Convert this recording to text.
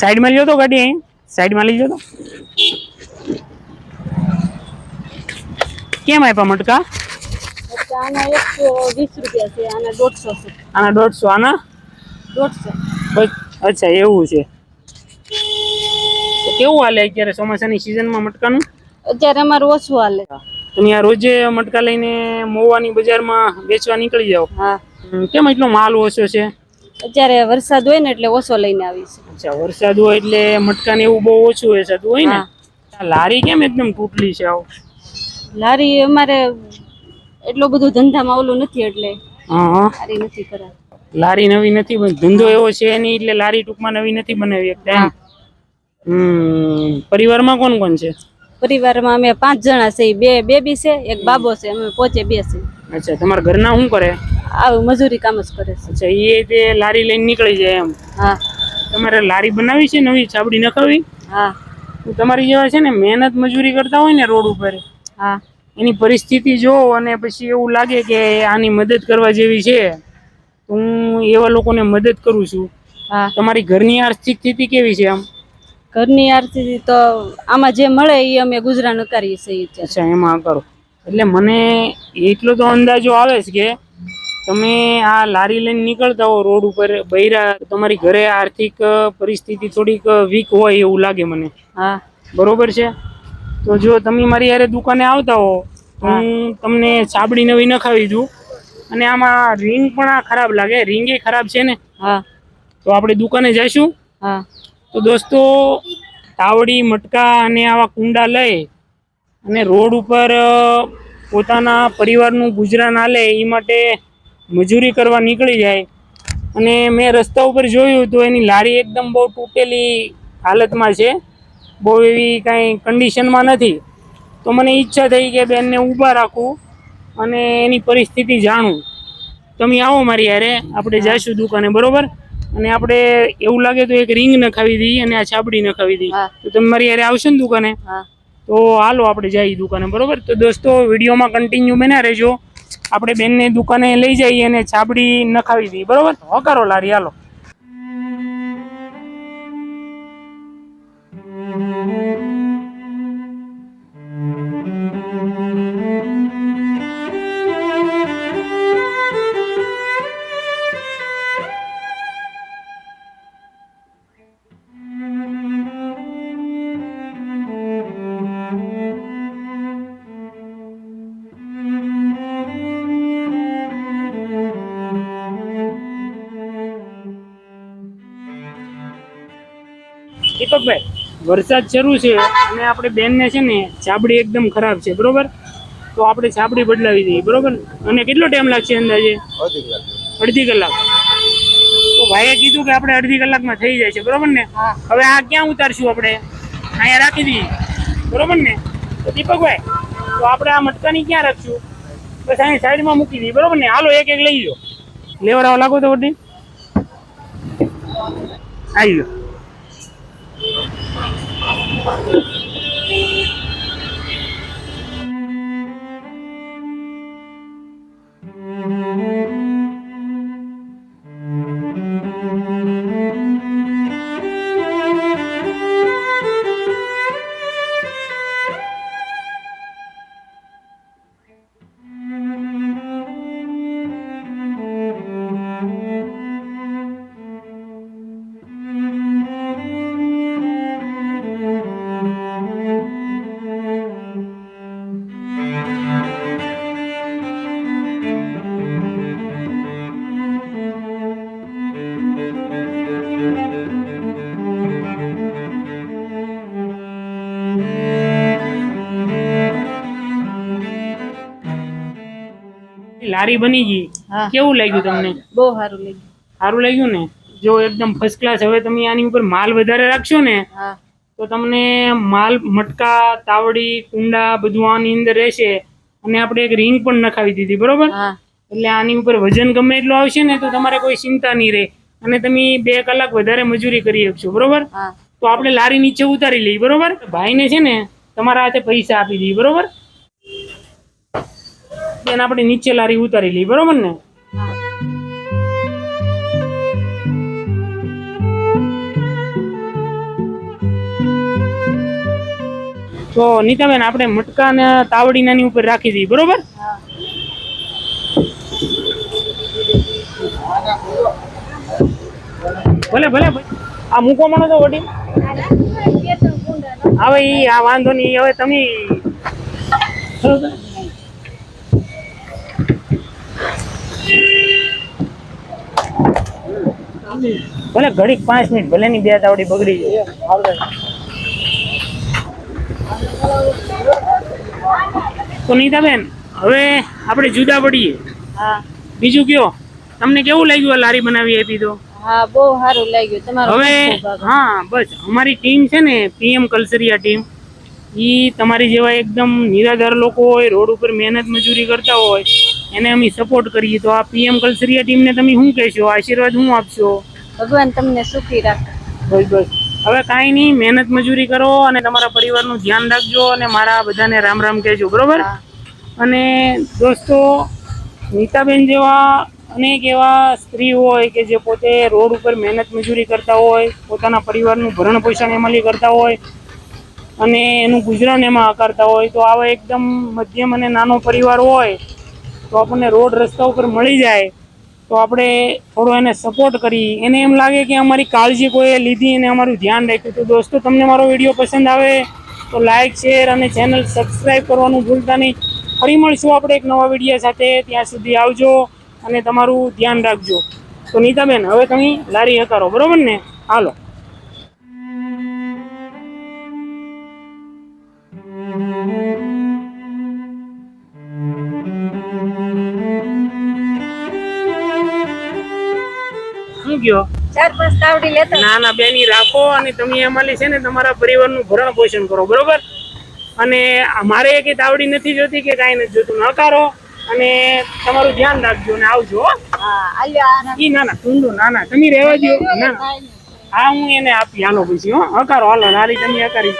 સાઈડમાં લ્યો તો ગાડી અહીં. સાઈડમાં લઈ જાઓ તો. કેમ આપ્યા મટકા? આના એકસો વીસ રૂપિયા છે આના દોઢસો છે. આના દોઢસો અચ્છા એવું છે. કેવું હાલે અત્યારે ચોમાસાની સિઝનમાં મટકાનું? અત્યારે અમારું ઓછું હાલે. તમે આ રોજે મટકા લઈને મોવાની બજારમાં વેચવા નીકળી જાઓ? કેમ એટલો માલ ઓછો છે? અત્યારે વરસાદ હોય ને એટલે ઓછો લઈને આવી છે. અચ્છા વરસાદ હોય એટલે મટકા ને એવું બહુ ઓછું હોય છે. હોય ને? લારી કેમ એકદમ તૂટલી છે આવો? લારી અમારે એટલો બધો ધંધામાં ઓલું નથી એટલે. લારી નથી કરા લારી નવી નથી બન- ધંધો એવો છે નહીં એટલે લારી ટૂંકમાં નવી નથી બનાવી એકદમ. હમ પરિવારમાં કોણ કોણ છે? પરિવારમાં અમે પાંચ જણા છે. બે બેબી છે એક બાબો છે અમે પોચે બે છે. અચ્છા તમારા ઘરના શું કરે? આવું મજૂરી કામ જ કરે છે. અચ્છા એ તે લારી લઈને નીકળી જાય એમ. હા. તમારે લારી બનાવી છે નવી ચાબડી નખાવી? હા. તમારી જેવા છે ને મહેનત મજૂરી કરતા હોય ને રોડ ઉપર હા. એની પરિસ્થિતિ જોવો અને પછી એવું લાગે કે આની મદદ કરવા જેવી છે તો હું એવા લોકોને મદદ કરું છું. હા. તમારી ઘરની આર્થિક સ્થિતિ કેવી છે આમ? ઘરની આરતી તો આમાં જે મળે એ અમે ગુજરાન કરીએ છીએ. અચ્છા એમાં કરો. એટલે મને એટલો તો અંદાજો આવે છે કે તમે આ લારી લઈને નીકળતા હો રોડ ઉપર બૈરા તમારી ઘરે આર્થિક પરિસ્થિતિ થોડીક વીક હોય એવું લાગે મને. હા. બરોબર છે? તો જો તમે મારી યારે દુકાને આવતા હો હું. તમને સાબડી નવી નખાવી દઉં. અને આમાં રિંગ પણ આ ખરાબ લાગે રિંગ એ ખરાબ છે ને? હા. તો આપણે દુકાને જઈશું. હા. તો દોસ્તો તાવડી મટકા અને આવા કુંડા લઈ અને રોડ ઉપર પોતાના પરિવારનું ગુજરાન આલે એ માટે મજૂરી કરવા નીકળી જાય. અને મેં રસ્તા ઉપર જોયું તો એની લારી એકદમ બહુ તૂટેલી હાલતમાં છે. બહુ એવી કાંઈ કન્ડિશનમાં નથી. તો મને ઈચ્છા થઈ કે બેનને ઊભા રાખું અને એની પરિસ્થિતિ જાણું. તમે આવો મારી યારે આપણે જઈશું દુકાને બરોબર? અને આપણે એવું લાગે તો એક રિંગ નખાવી દઈએ અને આ છાબડી નખાવી દઈએ તો તમે મારી યારે આવશો ને દુકાને? તો હાલો આપણે જઈએ દુકાને બરોબર? તો દોસ્તો વિડીયોમાં કન્ટિન્યુ બન્યા રહેજો. આપણે બેનને દુકાને લઈ જઈએ અને છાબડી નખાવી દઈએ. બરોબર? હકારો લારી હાલો. દીપકભાઈ વરસાદ શરૂ છે અને આપણે બેનને છે ને છાબડી એકદમ ખરાબ છે બરોબર? તો આપણે છાબડી બદલાવી દઈએ બરોબર? અને કેટલો ટાઈમ લાગશે અંદાજે? અડધી કલાક. તો ભાઈએ કીધું કે આપણે અડધી કલાકમાં થઈ જાય છે બરોબર ને? હા. હવે આ ક્યાં ઉતારશું આપણે? અહીંયા રાખી દઈએ બરોબર ને? તો દીપકભાઈ તો આપણે આ મટકાની ક્યાં રાખશું? બસ અહીં સાઈડમાં મૂકી દઈએ બરોબર ને? હાલો એક એક લઈ લો લેવડાવવા લાગો તો વડી આવી ગયો. 啊。લારી બની ગઈ. કેવું લાગ્યું તમને? બહુ સારું લાગ્યું. સારું લાગ્યું ને? જો એકદમ ફર્સ્ટ ક્લાસ હવે તમે આની ઉપર માલ વધારે રાખશો ને તો તમને માલ મટકા તાવડી કુંડા બધું આની અંદર રહેશે. અને આપણે એક રિંગ પણ નખાવી દીધી બરોબર? એટલે આની ઉપર વજન ગમે એટલું આવશે ને તો તમારે કોઈ ચિંતા નહીં રહે. અને તમે બે કલાક વધારે મજૂરી કરી શકશો બરોબર? તો આપણે લારી નીચે ઉતારી લઈએ બરોબર? ભાઈને છે ને તમારા હાથે પૈસા આપી દઈએ બરોબર? એને આપણે નીચે લારી ઉતારી લઈએ બરોબર ને? તો નીતાબેન આપણે મટકા ને તાવડી નાની ઉપર રાખી દઈએ બરોબર? ભલે ભલે આ મૂકો માનો તો વડી હવે આ વાંધો નહીં હવે તમે ભલે ઘડીક પાંચ મિનિટ ભલે ની બે તાવડી બગડી જાય તો નીતાબેન હવે આપણે જુદા પડીએ. હા. બીજું કયો? તમને કેવું લાગ્યું આ લારી બનાવી આપી તો? હા બહુ સારું લાગ્યું. તમારું હવે. હા બસ. અમારી ટીમ છે ને પીએમ કલ્સરિયા ટીમ ઈ તમારી જેવા એકદમ નિરાધાર લોકો હોય રોડ ઉપર મહેનત મજૂરી કરતા હોય એને અમે સપોર્ટ કરીએ તો આ પીએમ કલ્સરિયા ટીમને તમે શું કહેશો? આશીર્વાદ શું આપશો? ભગવાન તમને સુખી રાખે. બસ બસ. હવે કાંઈ નહીં મહેનત મજૂરી કરો અને તમારા પરિવારનું ધ્યાન રાખજો અને મારા બધાને રામ રામ કહેજો બરોબર? અને દોસ્તો નીતાબેન જેવા અનેક એવા સ્ત્રી હોય કે જે પોતે રોડ ઉપર મહેનત મજૂરી કરતા હોય પોતાના પરિવારનું ભરણ પોષણ એમાંથી કરતા હોય અને એનું ગુજરાન એમાં આકારતા હોય તો આવા એકદમ મધ્યમ અને નાનો પરિવાર હોય તો આપણને રોડ રસ્તા ઉપર મળી જાય, તો આપણે થોડો એને સપોર્ટ કરી. એને એમ લાગે કે અમારી કાળજી કોઈએ લીધી અને અમારું ધ્યાન રાખ્યું. તો દોસ્તો, તમને મારો વીડિયો પસંદ આવે તો લાઇક શેર અને ચેનલ સબસ્ક્રાઈબ કરવાનું ભૂલતા નહીં. ફરી મળશું આપણે એક નવા વીડિયો સાથે. ત્યાં સુધી આવજો અને તમારું ધ્યાન રાખજો. તો નીતાબેન, હવે તમે લારી હકારો. બરાબર ને? હાલો. શું કયો? ચાર પાંચ તાવડી લેતા. ના ના બેની રાખો અને તમે એમાંથી છે ને તમારા પરિવારનું ભરણ પોષણ કરો બરોબર? અને મારે એક તાવડી નથી જોતી કે કાંઈ નથી જોતું નકારો અને તમારું ધ્યાન રાખજો અને આવજો હા. ઈ ના ના ટુંડું ના ના તમે રહેવા દો ના ના. હા હું એને આપી હાલો પછી હો. હકારો હાલો નારી તમે હકારી.